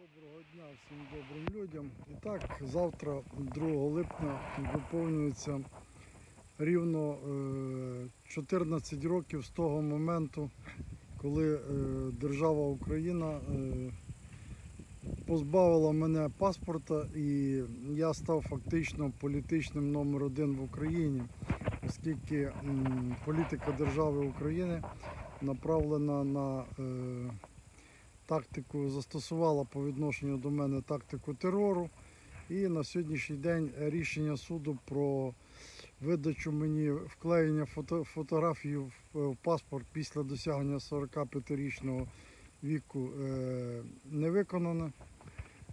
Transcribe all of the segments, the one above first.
Доброго дня всім добрим людям. І так, завтра, 2 липня, виповнюється рівно е, 14 років з того моменту, коли е, держава Україна е, позбавила мене паспорта і я став фактично політичним номер один в Україні, оскільки політика держави України направлена на е, тактику застосувала по відношенню до мене тактику терору. І на сьогоднішній день рішення суду про видачу мені вклеєння фото, фотографії в, в паспорт після досягнення 45-річного віку е, не виконано.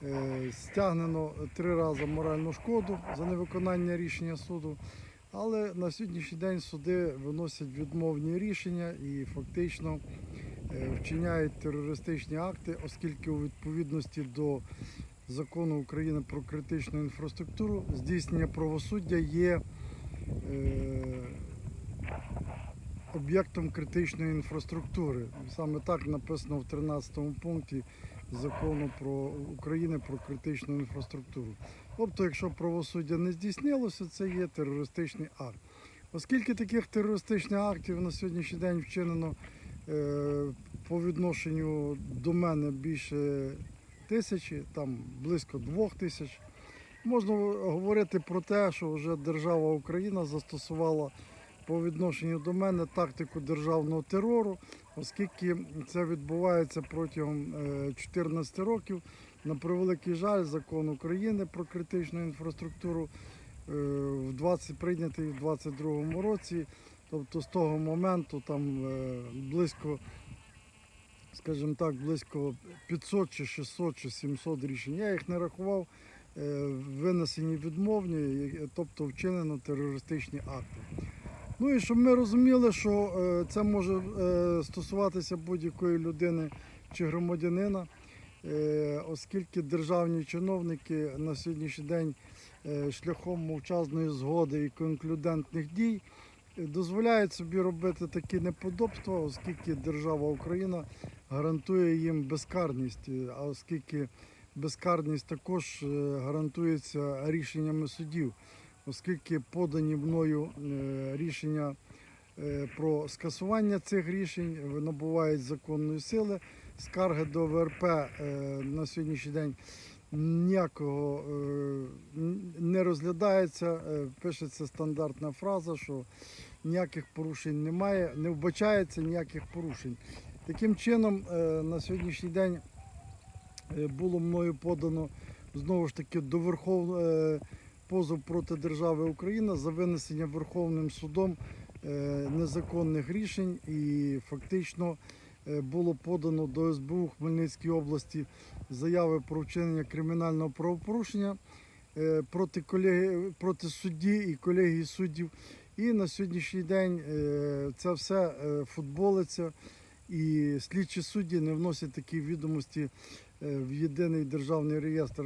Е, стягнено три рази моральну шкоду за невиконання рішення суду. Але на сьогоднішній день суди виносять відмовні рішення і фактично вчиняють терористичні акти, оскільки у відповідності до закону України про критичну інфраструктуру здійснення правосуддя є е, об'єктом критичної інфраструктури. Саме так написано в 13 пункті закону про України про критичну інфраструктуру. Тобто, якщо правосуддя не здійснилося, це є терористичний акт. Оскільки таких терористичних актів на сьогоднішній день вчинено е, по відношенню до мене більше тисячі, там близько двох тисяч, можна говорити про те, що вже держава Україна застосувала по відношенню до мене тактику державного терору, оскільки це відбувається протягом е, 14 років. На превеликий жаль, закон України про критичну інфраструктуру е, в 20 прийнятий в 22 році. Тобто з того моменту там е, близько, скажімо так, близько 500 чи 600 чи 700 рішень. Я їх не рахував, е, винесені відмовні, е, тобто вчинено терористичні акти. Ну і щоб ми розуміли, що це може стосуватися будь-якої людини чи громадянина, оскільки державні чиновники на сьогоднішній день шляхом мовчазної згоди і конклюдентних дій дозволяють собі робити такі неподобства, оскільки держава Україна гарантує їм безкарність, е, а оскільки безкарність також е, гарантується рішеннями судів оскільки подані мною е, рішення про скасування цих рішень набувають законної сили. Скарги до ВРП на сьогоднішній день ніякого не розглядається. Пишеться стандартна фраза, що ніяких порушень немає, не вбачається ніяких порушень. Таким чином, е, на сьогоднішній день е, було мною подано знову ж таки до Верховної позов проти держави Україна за винесення Верховним судом е, незаконних рішень і фактично е, було подано до СБУ Хмельницької області заяви про вчинення кримінального правопорушення е, проти колеги проти судді і колегії суддів. І на сьогоднішній день е, це все е, футболиться, і слідчі судді не вносять такі відомості е, в єдиний державний реєстр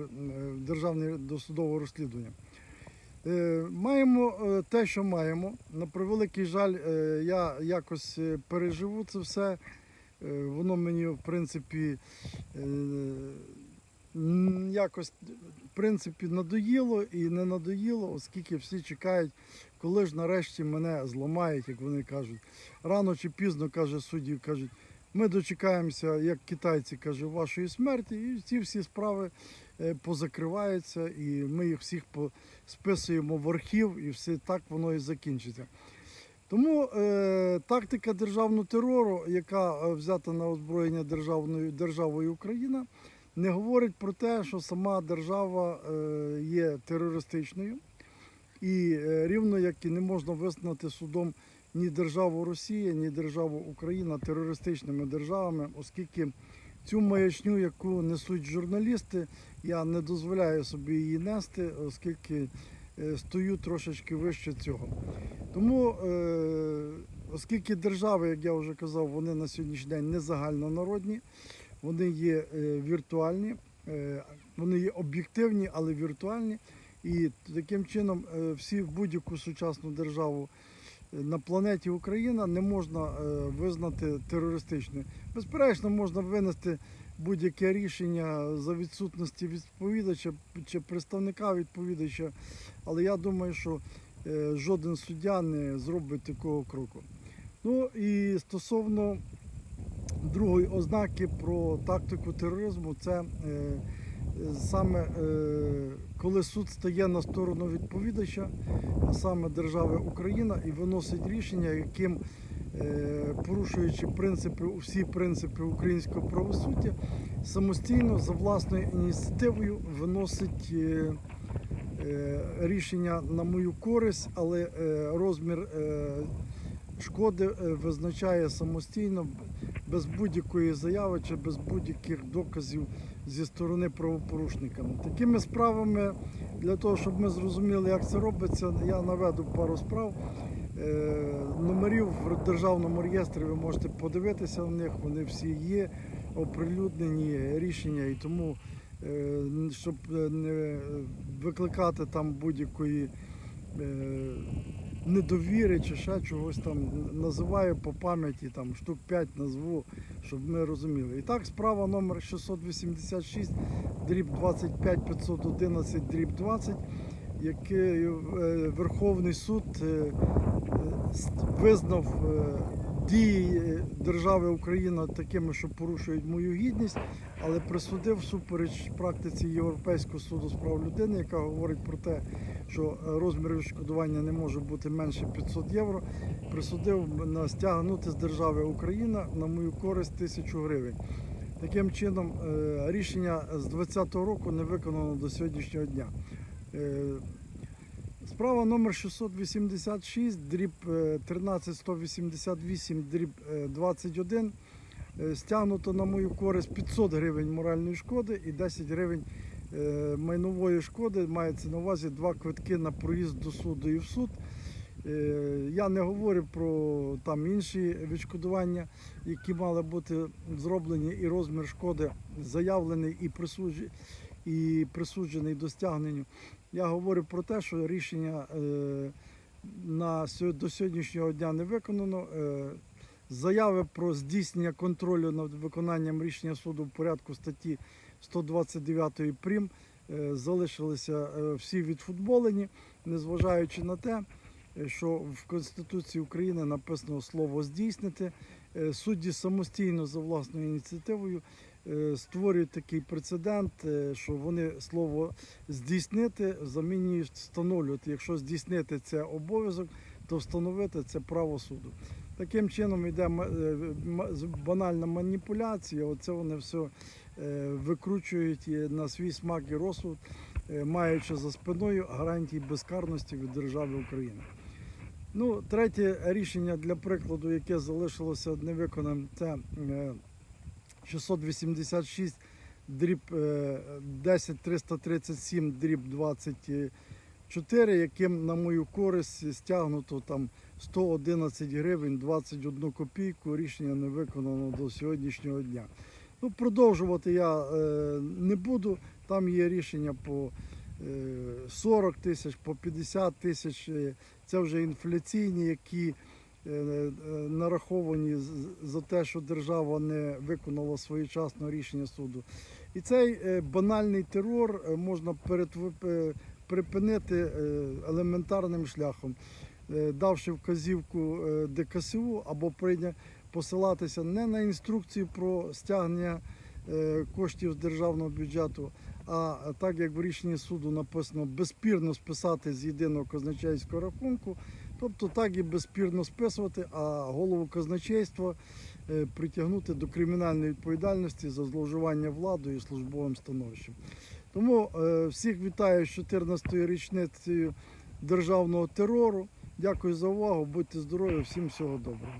державне досудове розслідування. Маємо те, що маємо. На превеликий жаль, я якось переживу це все. Воно мені, в принципі, якось принципі, надоїло і не надоїло, оскільки всі чекають, коли ж нарешті мене зламають, як вони кажуть. Рано чи пізно, каже судді, кажуть, ми дочекаємося, як китайці каже, вашої смерті, і ці всі справи е, позакриваються, і ми їх всіх списуємо в архів, і все так воно і закінчиться. Тому е, тактика державного терору, яка е, взята на озброєння державною державою Україна, не говорить про те, що сама держава е, є терористичною, і е, рівно як і не можна визнати судом ні державу Росія, ні державу Україна терористичними державами, оскільки цю маячню, яку несуть журналісти, я не дозволяю собі її нести, оскільки е, стою трошечки вище цього. Тому, оскільки держави, як я вже казав, вони на сьогоднішній день не загальнонародні, вони є е, віртуальні, е, вони є об'єктивні, але віртуальні. І таким чином е, всі будь-яку сучасну державу на планеті Україна не можна визнати терористичною. Безперечно, можна винести будь-яке рішення за відсутності відповідача чи представника відповідача. Але я думаю, що жоден суддя не зробить такого кроку. Ну і стосовно другої ознаки про тактику тероризму, це е, саме е, коли суд стає на сторону відповідача, а саме держави Україна, і виносить рішення, яким е, порушуючи принципи, всі принципи українського правосуддя, самостійно за власною ініціативою виносить рішення на мою користь, але розмір шкоди визначає самостійно без будь-якої заяви чи без будь-яких доказів зі сторони правопорушника. Такими справами, для того, щоб ми зрозуміли, як це робиться, я наведу пару справ. Е, Номерів в державному реєстрі ви можете подивитися в них, вони всі є, оприлюднені рішення, і тому, е, щоб е, не викликати там будь-якої недовіри чи ще чогось там називаю по пам'яті, там штук 5 назву, щоб ми розуміли. І так, справа номер 686, дріб 25 511, дріб 20, який е, Верховний суд е, е, визнав дії е, держави Україна такими, що порушують мою гідність, але присудив всупереч практиці Європейського суду з прав людини, яка говорить про те, що е, розмір відшкодування не може бути менше 500 євро. Присудив на стягнути з держави Україна на мою користь тисячу гривень. Таким чином, е, рішення з 2020 року не виконано до сьогоднішнього дня. Е, Справа номер 686, дріб е, 13188, дріб е, 21. Е, Стягнуто на мою користь 500 гривень моральної шкоди і 10 гривень е, майнової шкоди. Мається на увазі два квитки на проїзд до суду і в суд. Е, Я не говорю про там інші відшкодування, які мали бути зроблені, і розмір шкоди заявлений і присуджений, і присуджений до стягнення. Я говорю про те, що рішення е, на, до сьогоднішнього дня не виконано. Е, Заяви про здійснення контролю над виконанням рішення суду в порядку статті 129 прим е, залишилися всі відфутболені, незважаючи на те, що в Конституції України написано слово здійснити. Судді самостійно за власною ініціативою створюють такий прецедент, е, що вони слово здійснити замінюють встановлювати. Якщо здійснити це обов'язок, то встановити це право суду. Таким чином йде е, банальна маніпуляція. Оце вони все е, викручують на свій смак і розсуд, е, маючи за спиною гарантії безкарності від держави України. Ну, третє рішення для прикладу, яке залишилося невиконаним, це е, 686 дріб е, 10337 дріб 24, яким на мою користь стягнуто там 111 гривень 21 копійку. Рішення не виконано до сьогоднішнього дня. Ну, продовжувати я е, не буду. Там є рішення по е, 40 тисяч, по 50 тисяч. Е, Це вже інфляційні, які е, е, нараховані за те, що держава не виконала своєчасно рішення суду. І цей е, банальний терор е, можна е, припинити е, елементарним шляхом, е, давши вказівку е, ДКСУ або посилатися не на інструкцію про стягнення е, коштів з державного бюджету, а так як в рішенні суду написано безспірно списати з єдиного казначейського рахунку, тобто так і безспірно списувати, а голову казначейства е, притягнути до кримінальної відповідальності за зловживання владою і службовим становищем. Тому е, всіх вітаю з 14-ю річницею державного терору. Дякую за увагу. Будьте здорові, всім всього доброго.